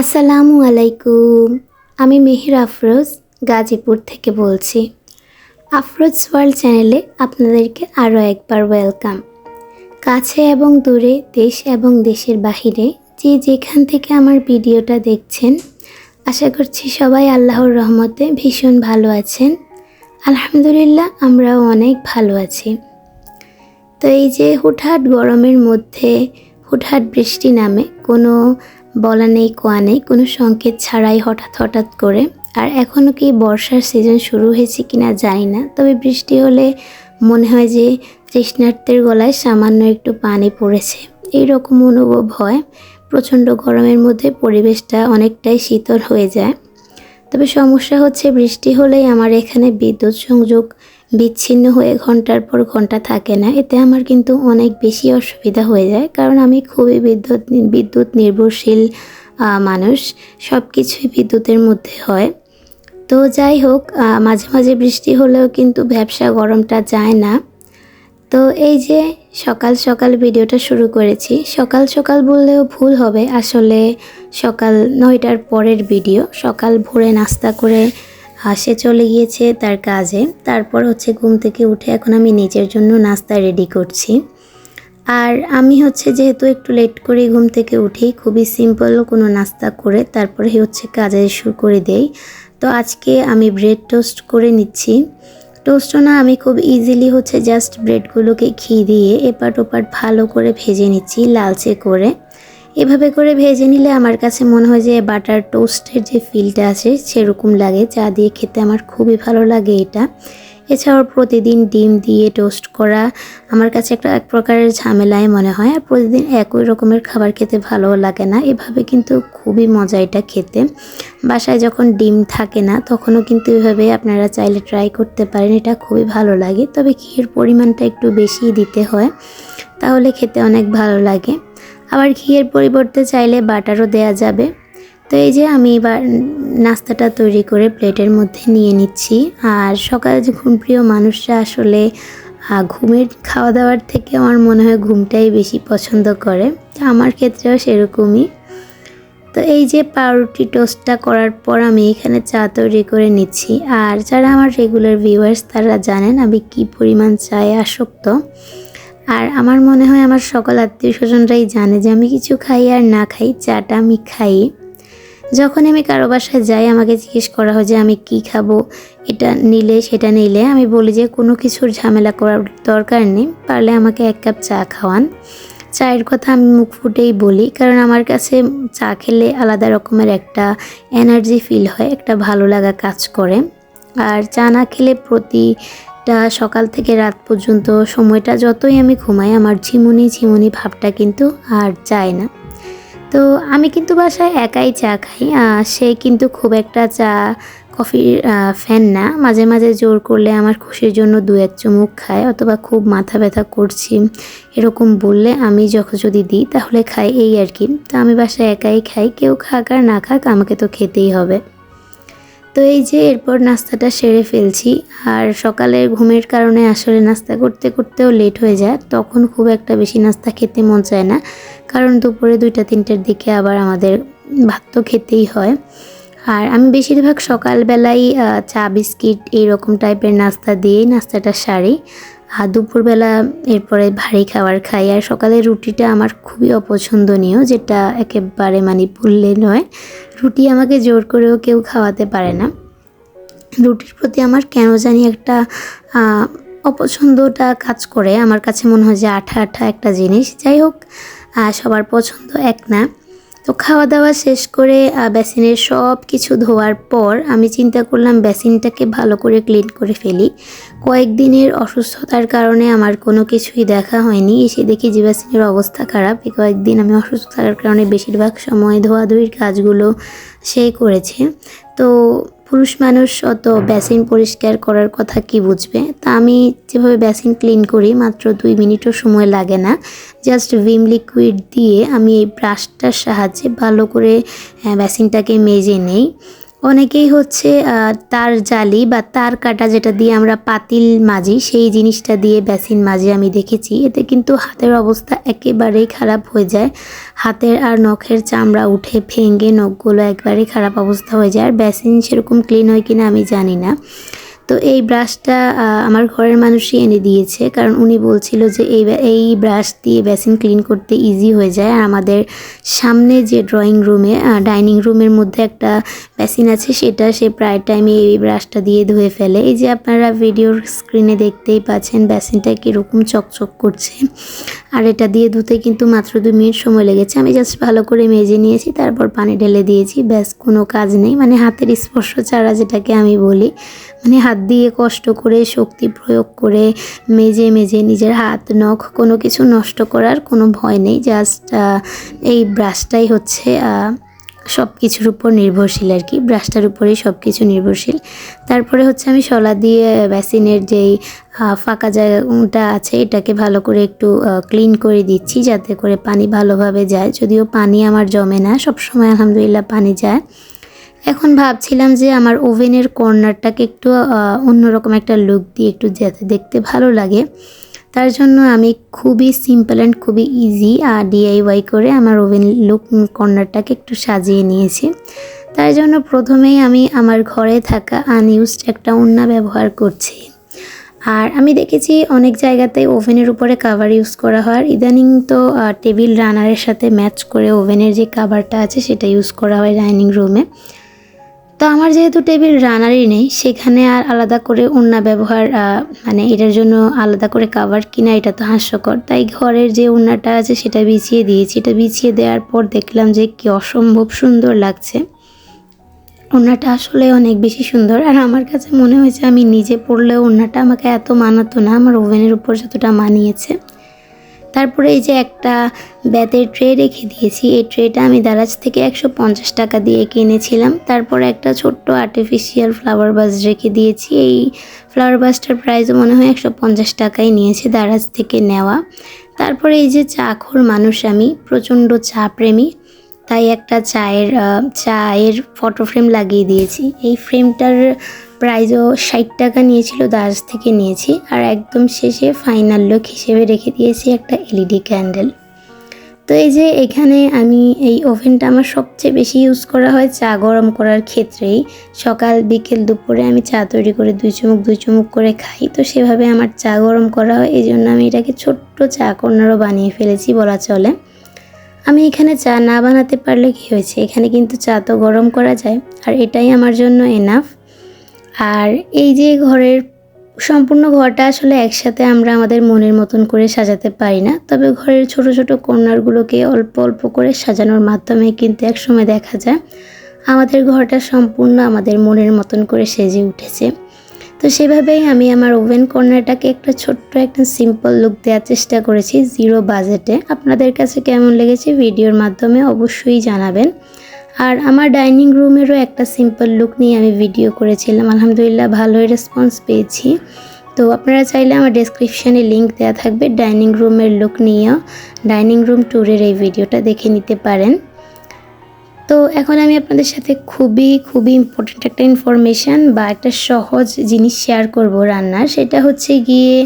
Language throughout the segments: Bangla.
আসসালামু আলাইকুম। আমি মেহের আফরোজ, গাজীপুর থেকে বলছি। আফরোজ ওয়ার্ল্ড চ্যানেলে আপনাদেরকে আরও একবার ওয়েলকাম। কাছে এবং দূরে, দেশ এবং দেশের বাহিরে যে যেখান থেকে আমার ভিডিওটা দেখছেন, আশা করছি সবাই আল্লাহর রহমতে ভীষণ ভালো আছেন। আলহামদুলিল্লাহ, আমরাও অনেক ভালো আছি। তো এই যে হুটহাট গরমের মধ্যে, হুটহাট বৃষ্টি নামে কোনো বলা নেই, কোয়া নেই, কোনো সংকেত ছাড়াই হঠাৎ হঠাৎ করে। আর এখনও কি বর্ষার সিজন শুরু হয়েছে কিনা জানি না, তবে বৃষ্টি হলে মনে হয় যে তৃষ্ণার্তের গলায় সামান্য একটু পানি পড়েছে। এই রকম অনুভব হয়, প্রচণ্ড গরমের মধ্যে পরিবেশটা অনেকটাই শীতল হয়ে যায়। তবে সমস্যা হচ্ছে বৃষ্টি হলেই আমার এখানে বিদ্যুৎ সংযোগ বিচ্ছিন্ন হয়ে ঘণ্টার পর ঘণ্টা থাকে না, এতে আমার কিন্তু অনেক বেশি অসুবিধা হয়ে যায়। কারণ আমি খুবই বিদ্যুৎ বিদ্যুৎ নির্ভরশীল মানুষ সব কিছুই বিদ্যুতের মধ্যে হয়। তো যাই হোক মাঝে মাঝে বৃষ্টি হলেও কিন্তু ব্যবসা গরমটা যায় না। তো এই যে সকাল সকাল ভিডিওটা শুরু করেছি, সকাল সকাল বললেও ভুল হবে। আসলে সকাল নয়টার পরের ভিডিও, সকাল ভোরে নাস্তা করে আহ, সে চলে গিয়েছে তার কাজে। তারপর হচ্ছে ঘুম থেকে উঠে এখন আমি নিজের জন্য নাস্তা রেডি করছি। আর আমি হচ্ছে যেহেতু একটু লেট করে ঘুম থেকে উঠি খুবই সিম্পল কোনো নাস্তা করে তারপরে হচ্ছে কাজে শুরু করে দেই। তো আজকে আমি ব্রেড টোস্ট করে নিচ্ছি। টোস্টও না আমি খুব ইজিলি হচ্ছে জাস্ট ব্রেডগুলোকে ঘি দিয়ে এপাট ওপাট ভালো করে ভেজে নিচ্ছি লালচে করে। এভাবে করে ভেজে নিলে আমার কাছে মনে হয় যে বাটার টোস্টের যে ফিলটা আছে সেরকম লাগে। চা দিয়ে খেতে আমার খুবই ভালো লাগে এটা। এছাড়াও প্রতিদিন ডিম দিয়ে টোস্ট করা আমার কাছে একটা এক প্রকারের ঝামেলায় মনে হয়। আর প্রতিদিন একই রকমের খাবার খেতে ভালো লাগে না। এভাবে কিন্তু খুবই মজা এটা খেতে। বাসায় যখন ডিম থাকে না, তখনও কিন্তু এভাবে আপনারা চাইলে ট্রাই করতে পারেন। এটা খুবই ভালো লাগে। তবে ঘিয়ের পরিমাণটা একটু বেশি দিতে হয়। তাহলে খেতে অনেক ভালো লাগে। আবার ঘিয়ের পরিবর্তে চাইলে বাটারও দেয়া যাবে। তো এই যে আমি এবার নাস্তাটা তৈরি করে প্লেটের মধ্যে নিয়ে নিচ্ছি। আর সকালে যে ঘুমপ্রিয় মানুষরা আসলে ঘুমের খাওয়া দাওয়ার থেকে আমার মনে হয় ঘুমটাই বেশি পছন্দ করে। তো আমার ক্ষেত্রেও সেরকমই। তো এই যে পাউরুটি টোস্টটা করার পর আমি এখানে চা তৈরি করে নিচ্ছি। আর যারা আমার রেগুলার ভিউয়ার্স তারা জানেন আমি কি পরিমাণ চায়ে আসক্ত। আর আমার মনে হয় আমার সকল আত্মীয় স্বজনরাই জানে যে আমি কিছু খাই আর না খাই, চাটা আমি খাই। যখন আমি কারও বাসায় যাই, আমাকে জিজ্ঞেস করা হয় যে আমি কি খাব, এটা নিলে সেটা নিলে, আমি বলি যে কোনো কিছুর ঝামেলা করার দরকার নেই, পারলে আমাকে এক কাপ চা খাওয়ান। চায়ের কথা আমি মুখ ফুটেই বলি, কারণ আমার কাছে চা খেলে আলাদা রকমের একটা এনার্জি ফিল হয়, একটা ভালো লাগা কাজ করে। আর চা না খেলে প্রতিটা সকাল থেকে রাত পর্যন্ত সময়টা যতই আমি ঘুমাই, আমার ঝিমুনি ঝিমুনি ভাবটা কিন্তু আর যায় না। তো আমি কিন্তু বাসায় একাই চা খাই সে কিন্তু খুব একটা চা, কফির ফ্যান না। মাঝে মাঝে জোর করলে আমার খুশির জন্য দু এক চুমুক খায়, অথবা খুব মাথা ব্যথা করছি, এরকম বললে আমি যখন যদি দিই তাহলে খাই, এই আর কি। তো আমি বাসায় একাই খাই, কেউ খাক আর না খাক, আমাকে তো খেতেই হবে। তো এই যে এরপর নাস্তাটা সেরে ফেলছি, আর সকালে ঘুমের কারণে আসলে নাস্তা করতে করতেও লেট হয়ে যায়, তখন খুব একটা বেশি নাস্তা খেতে মন চায় না, কারণ দুপুরে দুইটা তিনটের দিকে আবার আমাদের ভাত তো খেতেই হয়। আর আমি বেশিরভাগ সকালবেলাই চা, বিস্কিট এইরকম টাইপের নাস্তা দিয়েই নাস্তাটা সারি আর দুপুরবেলা এরপরে ভারী খাবার খাই। আর সকালে রুটিটা আমার খুবই অপছন্দনীয়, যেটা একেবারে মানে ভুললে নয়। রুটি আমাকে জোর করেও কেউ খাওয়াতে পারে না। রুটির প্রতি আমার কেন জানি একটা অপছন্দটা কাজ করে। আমার কাছে মনে হয় যে আঠা আঠা একটা জিনিস। যাই হোক সবার পছন্দ এক না। তো খাওয়া দাওয়া শেষ করে বেসিনের সব কিছু ধোয়ার পর আমি চিন্তা করলাম বেসিনটাকে ভালো করে ক্লিন করে ফেলি। কয়েকদিনের অসুস্থতার কারণে আমার কোনো কিছুই দেখা হয়নি। এসে দেখি বেসিনের অবস্থা খারাপ। এই কয়েকদিন আমি অসুস্থ থাকার কারণে বেশিরভাগ সময় ধোয়াধুয়ির কাজগুলো সে করেছে। তো পুরুষ মানুষ অত বেসিন পরিষ্কার করার কথা কি বুঝবে? তা আমি যেভাবে বেসিন ক্লিন করি, মাত্র দুই মিনিটও সময় লাগে না। জাস্ট ভিম লিকুইড দিয়ে আমি এই ব্রাশটার সাহায্যে ভালো করে বেসিনটাকে মেজে নেই। অনেকেই হচ্ছে তার জালি বা তার কাটা যেটা দিয়ে আমরা পাতিল মাজি, সেই জিনিসটা দিয়ে বেসিন মাজি আমি দেখেছি। এতে কিন্তু হাতের অবস্থা একেবারেই খারাপ হয়ে যায়। হাতের আর নখের চামড়া উঠে ভেঙে নখগুলো একবারেই খারাপ অবস্থা হয়ে যায়। আর বেসিন সেরকম ক্লিন হয় কিনা আমি জানি না। তো এই ব্রাশটা আমার ঘরের মানুষই এনে দিয়েছে। কারণ উনি বলছিল যে এই এই ব্রাশ দিয়ে বেসিন ক্লিন করতে ইজি হয়ে যায়। আর আমাদের সামনে যে ড্রয়িং রুমে ডাইনিং রুমের মধ্যে একটা বেসিন আছে, সেটা সে প্রায় টাইমে এই ব্রাশটা দিয়ে ধুয়ে ফেলে। এই যে আপনারা ভিডিওর স্ক্রিনে দেখতেই পাচ্ছেন বেসিনটা কীরকম চকচক করছে। আর এটা দিয়ে ধুতে কিন্তু মাত্র দু মিনিট সময় লেগেছে। আমি জাস্ট ভালো করে মেজে নিয়েছি, তারপর পানি ঢেলে দিয়েছি। ব্যাস, কোনো কাজ নেই। মানে হাতের স্পর্শ ছাড়া যেটাকে আমি বলি মানে হাত দিয়ে কষ্ট করে, শক্তি প্রয়োগ করে মেজে মেজে নিজের হাত, নখ, কোনো কিছু নষ্ট করার কোনো ভয় নেই। জাস্ট এই ব্রাশটাই হচ্ছে সব কিছুর উপর নির্ভরশীল আর কি। ব্রাশটার উপরেই সব কিছু নির্ভরশীল। তারপরে হচ্ছে আমি শলা দিয়ে বেসিনের যেই ফাঁকা জায়গাটা আছে, এটাকে ভালো করে একটু ক্লিন করে দিচ্ছি যাতে করে পানি ভালোভাবে যায়। যদিও পানি আমার জমে না, সবসময় আলহামদুলিল্লাহ পানি যায়। এখন ভাবছিলাম যে আমার ওভেনের কর্নারটাকে একটু অন্যরকম একটা লুক দিয়ে একটু যাতে দেখতে ভালো লাগে। তার জন্য আমি খুবই সিম্পল অ্যান্ড খুবই ইজি আর ডিআইওয়াই করে আমার ওভেন লুক কর্নারটাকে একটু সাজিয়ে নিয়েছি। তার জন্য প্রথমেই আমি আমার ঘরে থাকা আনইউজড একটা উন্না ব্যবহার করছি। আর আমি দেখেছি অনেক জায়গাতে ওভেনের উপরে কাভার ইউজ করা হয়। ইদানিং তো টেবিল রানারের সাথে ম্যাচ করে ওভেনের যে কাভারটা আছে সেটা ইউজ করা হয় ডাইনিং রুমে তো আমার যেহেতু টেবিল রানারই নেই, সেখানে আর আলাদা করে ওড়না ব্যবহার মানে এটার জন্য আলাদা করে কাভার কিনা এটা তো হাস্যকর। তাই ঘরের যে ওড়নাটা আছে সেটা বিছিয়ে দিয়েছি। এটা বিছিয়ে দেওয়ার পর দেখলাম যে কি অসম্ভব সুন্দর লাগছে। ওড়নাটা আসলে অনেক বেশি সুন্দর। আর আমার কাছে মনে হয়েছে আমি নিজে পড়লেও ওড়নাটা আমাকে এত মানাতো না, আমার ওভেনের উপর যতটা মানিয়েছে। তারপরে এই যে একটা ব্যাতের ট্রে রেখে দিয়েছি, এই ট্রেটা আমি দারাজ থেকে একশো পঞ্চাশ টাকা দিয়ে কিনেছিলাম। তারপরে একটা ছোট্ট আর্টিফিশিয়াল ফ্লাওয়ার বাস রেখে দিয়েছি। এই ফ্লাওয়ার বাসটার প্রাইসও মনে হয় একশো পঞ্চাশ টাকাই নিয়েছে দারাজ থেকে নেওয়া। তারপরে এই যে চাখোর মানুষ আমি, প্রচণ্ড চা প্রেমী তাই একটা চায়ের চায়ের ফটো ফ্রেম লাগিয়ে দিয়েছি। এই ফ্রেমটার প্রাইসও ষাট টাকা নিয়েছিল দারাজ থেকে নিয়েছি আর একদম শেষে ফাইনাল লুক হিসেবে রেখে দিয়েছি একটা এলইডি ক্যান্ডেল তো এই যে এখানে আমি এই ওভেনটা আমার সবচেয়ে বেশি ইউজ করা হয় চা গরম করার ক্ষেত্রেই। সকাল, বিকেল, দুপুরে আমি চা তৈরি করে দুই চুমুক দুই চুমুক করে খাই। তো সেভাবে আমার চা গরম করা হয় এই জন্য আমি এটাকে ছোট্ট চা কর্নারও বানিয়ে ফেলেছি বলা চলে। আমি এখানে চা না বানাতে পারলে কি হয়েছে? এখানে কিন্তু চা তো গরম করা যায়, আর এটাই আমার জন্য এনাফ আর এই যে ঘরের সম্পূর্ণ ঘরটা আসলে একসাথে আমরা আমাদের মনের মতন করে সাজাতে পারি না। তবে ঘরের ছোট ছোট কর্নারগুলোকে অল্প অল্প করে সাজানোর মাধ্যমে কিন্তু একসময় দেখা যায় আমাদের ঘরটা সম্পূর্ণ আমাদের মনের মতন করে সেজে উঠেছে। তো সেভাবেই আমি আমার ওভেন কর্নারটাকে একটা ছোট্ট একটা সিম্পল লুক দেওয়ার চেষ্টা করেছি জিরো বাজেটে আপনাদের কাছে কেমন লেগেছে? ভিডিওর মাধ্যমে অবশ্যই জানাবেন। আর আমার ডাইনিং রুমেরও একটা সিম্পল লুক নিয়ে আমি ভিডিও করেছিলাম। আলহামদুলিল্লাহ ভালোই রেসপন্স পেয়েছি। তো আপনারা চাইলে আমার ডেসক্রিপশানে লিঙ্ক দেওয়া থাকবে ডাইনিং রুমের লুক নিয়েও। ডাইনিং রুম ট্যুরের এই ভিডিওটা দেখে নিতে পারেন। তো এখন আমি আপনাদের সাথে খুবই খুবই ইম্পর্টেন্ট একটা ইনফরমেশান বা একটা সহজ জিনিস শেয়ার করব রান্নার। সেটা হচ্ছে গিয়ে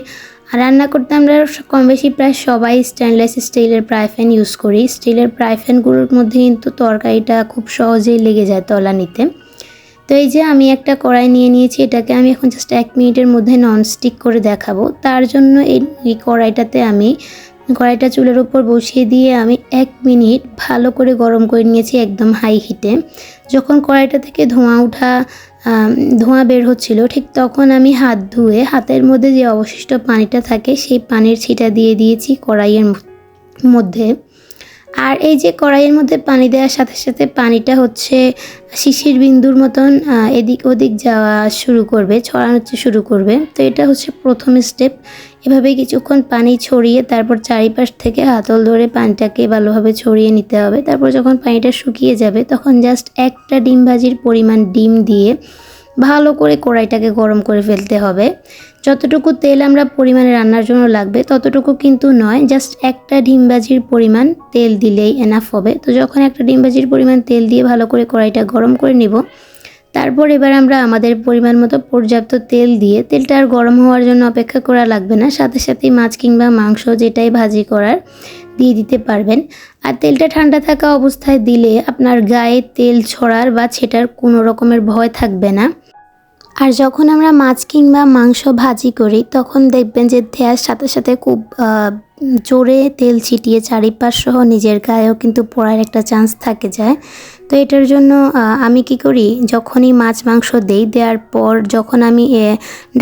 রান্না করতে আমরা কম বেশি প্রায় সবাই স্টেনলেস স্টিলের প্রাইফ্যান ইউজ করি। স্টিলের প্রাইফ্যানগুলোর মধ্যে কিন্তু তরকারিটা খুব সহজেই লেগে যায় তলানিতে। তো এই যে আমি একটা কড়াই নিয়ে নিয়েছি, এটাকে আমি এখন জাস্ট এক মিনিটের মধ্যে ননস্টিক করে দেখাবো। তার জন্য এই কড়াইটাতে আমি, কড়াইটা চুলের উপর বসিয়ে দিয়ে আমি এক মিনিট ভালো করে গরম করে নিয়েছি একদম হাই হিটে যখন কড়াইটা থেকে ধোঁয়া ওঠা ধোঁয়া বের হচ্ছিল। ঠিক তখন আমি হাত ধুয়ে হাতের মধ্যে যে অবশিষ্ট পানিটা থাকে, সেই পানির ছিটা দিয়ে দিয়েছি কড়াইয়ের মধ্যে। আর এই যে কড়াইয়ের মধ্যে পানি দেওয়ার সাথে সাথে পানিটা হচ্ছে শিশির বিন্দুর মতন এদিক ওদিক যাওয়া শুরু করবে, ছড়ানো শুরু করবে। তো এটা হচ্ছে প্রথম স্টেপ এভাবে কিছুক্ষণ পানি ছড়িয়ে তারপর চারিপাশ থেকে হাতল ধরে পানিটাকে ভালোভাবে ছড়িয়ে নিতে হবে। তারপর যখন পানিটা শুকিয়ে যাবে, তখন জাস্ট একটা ডিম ভাজির পরিমাণ ডিম দিয়ে ভালো করে কড়াইটাকে গরম করে ফেলতে হবে। যতটুকু তেল আমরা পরিমাণে রান্নার জন্য লাগবে, ততটুকু কিন্তু নয় জাস্ট একটা ডিমবাজির পরিমাণ তেল দিলেই এনাফ হবে। তো যখন একটা ডিমবাজির পরিমাণ তেল দিয়ে ভালো করে কড়াইটা গরম করে নিব তারপর এবার আমরা আমাদের পরিমাণ মতো পর্যাপ্ত তেল দিয়ে তেলটা আর গরম হওয়ার জন্য অপেক্ষা করা লাগবে না। সাথে সাথেই মাছ কিংবা মাংস যেটাই ভাজি করার দিয়ে দিতে পারবেন। আর তেলটা ঠান্ডা থাকা অবস্থায় দিলে আপনার গায়ে তেল ছড়ার বা ছেটার কোনো রকমের ভয় থাকবে না। আর যখন আমরা মাছ কিংবা মাংস ভাজি করি, তখন দেখবেন যে দেওয়ার সাথে সাথে খুব জোরে তেল ছিটিয়ে চারিপাশ সহ নিজের গায়েও কিন্তু পড়ার একটা চান্স থাকে যায়। তো এটার জন্য আমি কি করি, যখনই মাছ, মাংস দেই, দেওয়ার পর যখন আমি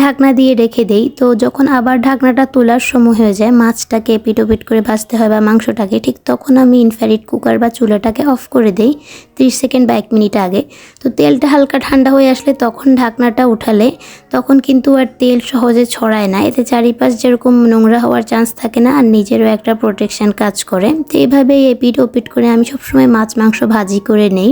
ঢাকনা দিয়ে রেখে দেই, তো যখন আবার ঢাকনাটা তোলার সময় হয়ে যায়, মাছটাকে এপিট ওপিট করে ভাজতে হয় বা মাংসটাকে, ঠিক তখন আমি ইনফ্যারিট কুকার বা চুলাটাকে অফ করে দেই ত্রিশ সেকেন্ড বা এক মিনিট আগে। তো তেলটা হালকা ঠান্ডা হয়ে আসলে তখন ঢাকনাটা উঠালে তখন কিন্তু আর তেল সহজে ছড়ায় না। এতে চারিপাশ যেরকম নোংরা হওয়ার চান্স থাকে না, আর নিজেরও একটা প্রোটেকশন কাজ করে। তো এইভাবেই এপিট ওপিট করে আমি সবসময় মাছ, মাংস ভাজি করে নেই।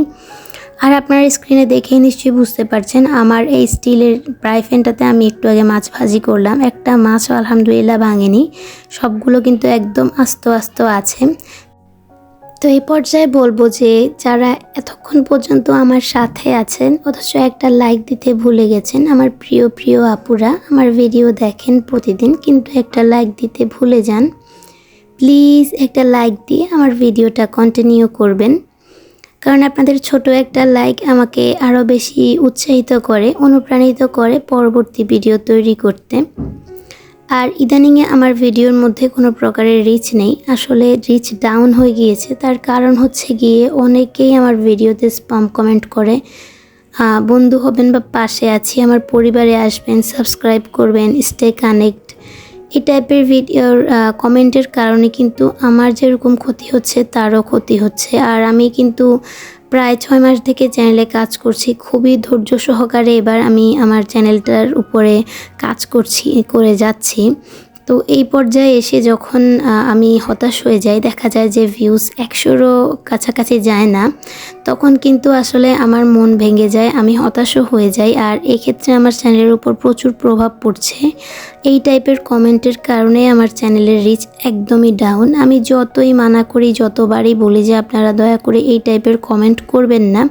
আর আপনার স্ক্রিনে দেখেই নিশ্চয়ই বুঝতে পারছেন, আমার এই স্টিলের ফ্রাই প্যানটাতে আমি একটু আগে মাছ ভাজি করলাম। একটা মাছ আলহামদুলিল্লাহ ভাঙেনি, সবগুলো কিন্তু একদম আস্ত আস্ত আছে। তো এই পর্যায়ে বলব যে, যারা এতক্ষণ পর্যন্ত আমার সাথে আছেন, অথচ একটা লাইক দিতে ভুলে গেছেন, আমার প্রিয় প্রিয় আপুরা, আমার ভিডিও দেখেন প্রতিদিন, কিন্তু একটা লাইক দিতে ভুলে যান প্লিজ একটা লাইক দিয়ে আমার ভিডিওটা কন্টিনিউ করবেন। কারণ আপনাদের ছোট একটা লাইক আমাকে আরও বেশি উৎসাহিত করে, অনুপ্রাণিত করে পরবর্তী ভিডিও তৈরি করতে। আর ইদানিংয়ে আমার ভিডিওর মধ্যে কোনো প্রকারের রিচ নেই। আসলে রিচ ডাউন হয়ে গিয়েছে। তার কারণ হচ্ছে গিয়ে অনেকেই আমার ভিডিওতে স্পাম কমেন্ট করে বন্ধু হবেন বা পাশে আছি, আমার পরিবারে আসবেন সাবস্ক্রাইব করবেন স্টে কানেক্ট এই টাইপের ভিডিওর কমেন্টের কারণে কিন্তু আমার যেরকম ক্ষতি হচ্ছে, তারও ক্ষতি হচ্ছে। আর আমি কিন্তু প্রায় ছয় মাস থেকে চ্যানেলে কাজ করছি। খুবই ধৈর্য সহকারে এবার আমি আমার চ্যানেলটার উপরে কাজ করছি, করে যাচ্ছি। তো এই পর্যায়ে এসে যখন আমি হতাশ হয়ে যাই, দেখা যায় যে ভিউজ একশোরও কাছাকাছি যায় না, তখন কিন্তু আসলে আমার মন ভেঙে যায়, আমি হতাশও হয়ে যাই। আর এক্ষেত্রে আমার চ্যানেলের উপর প্রচুর প্রভাব পড়ছে। এই টাইপের কমেন্টের কারণে আমার চ্যানেলের রিচ একদমই ডাউন আমি যতই মানা করি, যতবারই বলি যে আপনারা দয়া করে এই টাইপের কমেন্ট করবেন না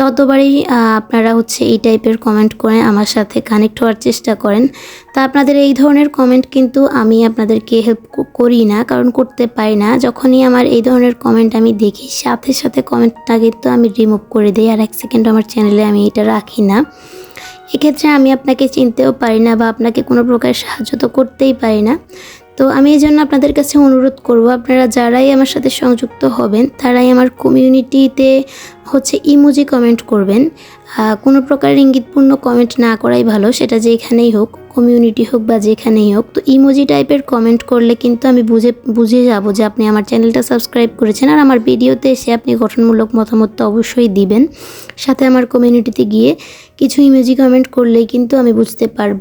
ততবারই আপনারা হচ্ছে এই টাইপের কমেন্ট করে আমার সাথে কানেক্ট হওয়ার চেষ্টা করেন। তা আপনাদের এই ধরনের কমেন্ট কিন্তু আমি আপনাদেরকে হেল্প করি না, কারণ করতে পারি না। যখনই আমার এই ধরনের কমেন্ট আমি দেখি, সাথে সাথে কমেন্টটা কিন্তু আমি রিমুভ করে দিই, আর এক সেকেন্ড আমার চ্যানেলে আমি এটা রাখি না। এক্ষেত্রে আমি আপনাকে চিনতেও পারি না বা আপনাকে কোনো প্রকার সাহায্য তো করতেই পারি না। তো আমি এই জন্য আপনাদের কাছে অনুরোধ করব, আপনারা যারাই আমার সাথে সংযুক্ত হবেন, তারাই আমার কমিউনিটিতে হচ্ছে ইমোজি কমেন্ট করবেন। কোনো প্রকার ইঙ্গিতপূর্ণ কমেন্ট না করাই ভালো, সেটা যেখানেই হোক কমিউনিটি হোক বা যেখানেই হোক। তো ইমোজি টাইপের কমেন্ট করলে কিন্তু আমি বুঝে বুঝে যাব যে আপনি আমার চ্যানেলটা সাবস্ক্রাইব করেছেন আর আমার ভিডিওতে এসে আপনি গঠনমূলক মতামত তো অবশ্যই দিবেন। সাথে আমার কমিউনিটিতে গিয়ে কিছু ইমোজি কমেন্ট করলেই কিন্তু আমি বুঝতে পারব।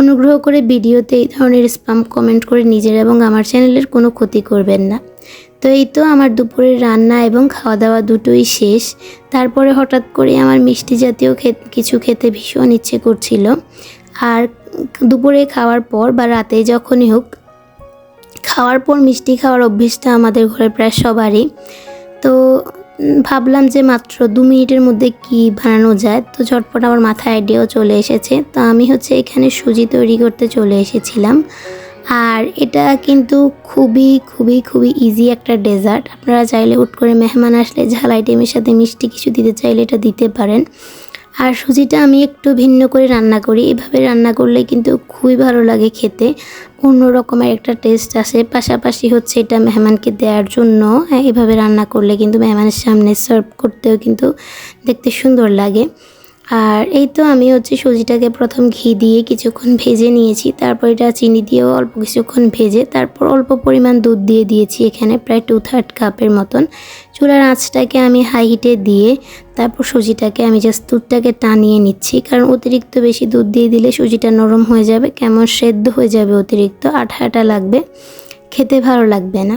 অনুগ্রহ করে ভিডিওতে এই ধরনের স্পাম কমেন্ট করে নিজের এবং আমার চ্যানেলের কোনো ক্ষতি করবেন না। তো এই তো আমার দুপুরের রান্না এবং খাওয়া দাওয়া দুটোই শেষ। তারপরে হঠাৎ করে আমার মিষ্টি জাতীয় কিছু খেতে ভীষণ ইচ্ছে করছিল। আর দুপুরে খাওয়ার পর বা রাতে যখনই হোক, খাওয়ার পর মিষ্টি খাওয়ার অভ্যেসটা আমাদের ঘরে প্রায় সবারই। তো ভাবলাম যে মাত্র দু মিনিটের মধ্যে কি বানানো যায়, তো ঝটপট আমার মাথায় আইডিয়াও চলে এসেছে। তো আমি হচ্ছে এখানে সুজি তৈরি করতে চলে এসেছিলাম। আর এটা কিন্তু খুবই খুবই খুবই ইজি একটা ডেজার্ট আপনারা চাইলে হুট করে মেহমান আসলে ঝাল আইটেমের সাথে মিষ্টি কিছু দিতে চাইলে এটা দিতে পারেন। আর সুজিটা আমি একটু ভিন্ন করে রান্না করি। এভাবে রান্না করলে কিন্তু খুবই ভালো লাগে খেতে। অন্য রকমের একটা টেস্ট আসে পাশাপাশি হচ্ছে এটা মেহমানকে দেওয়ার জন্য হ্যাঁ, এভাবে রান্না করলে কিন্তু মেহমানের সামনে সার্ভ করতেও কিন্তু দেখতে সুন্দর লাগে। আর এই তো আমি হচ্ছে সুজিটাকে প্রথম ঘি দিয়ে কিছুক্ষণ ভেজে নিয়েছি, তারপর এটা চিনি দিয়েও অল্প কিছুক্ষণ ভেজে, তারপর অল্প পরিমাণ দুধ দিয়ে দিয়েছি এখানে প্রায় টু থার্ড কাপের মতন। চুলার আঁচটাকে আমি হাই হিটে দিয়ে তারপর সুজিটাকে আমি জাস্ট দুধটাকে টানিয়ে নিচ্ছি, কারণ অতিরিক্ত বেশি দুধ দিয়ে দিলে সুজিটা নরম হয়ে যাবে, কেমন সেদ্ধ হয়ে যাবে অতিরিক্ত আঠা আঠা লাগবে, খেতে ভালো লাগবে না।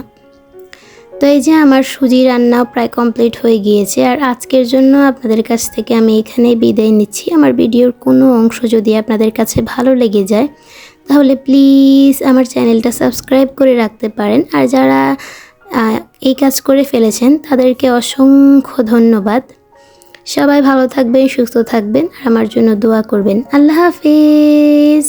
তো এই যে আমার সুজি রান্নাও প্রায় কমপ্লিট হয়ে গিয়েছে, আর আজকের জন্য আপনাদের কাছ থেকে আমি এখানে বিদায় নিচ্ছি। আমার ভিডিওর কোনো অংশ যদি আপনাদের কাছে ভালো লেগে যায়, তাহলে প্লিজ আমার চ্যানেলটা সাবস্ক্রাইব করে রাখতে পারেন। আর যারা এই কাজ করে ফেলেছেন, তাদেরকে অসংখ্য ধন্যবাদ। সবাই ভালো থাকবেন, সুস্থ থাকবেন, আর আমার জন্য দোয়া করবেন। আল্লাহ হাফিজ!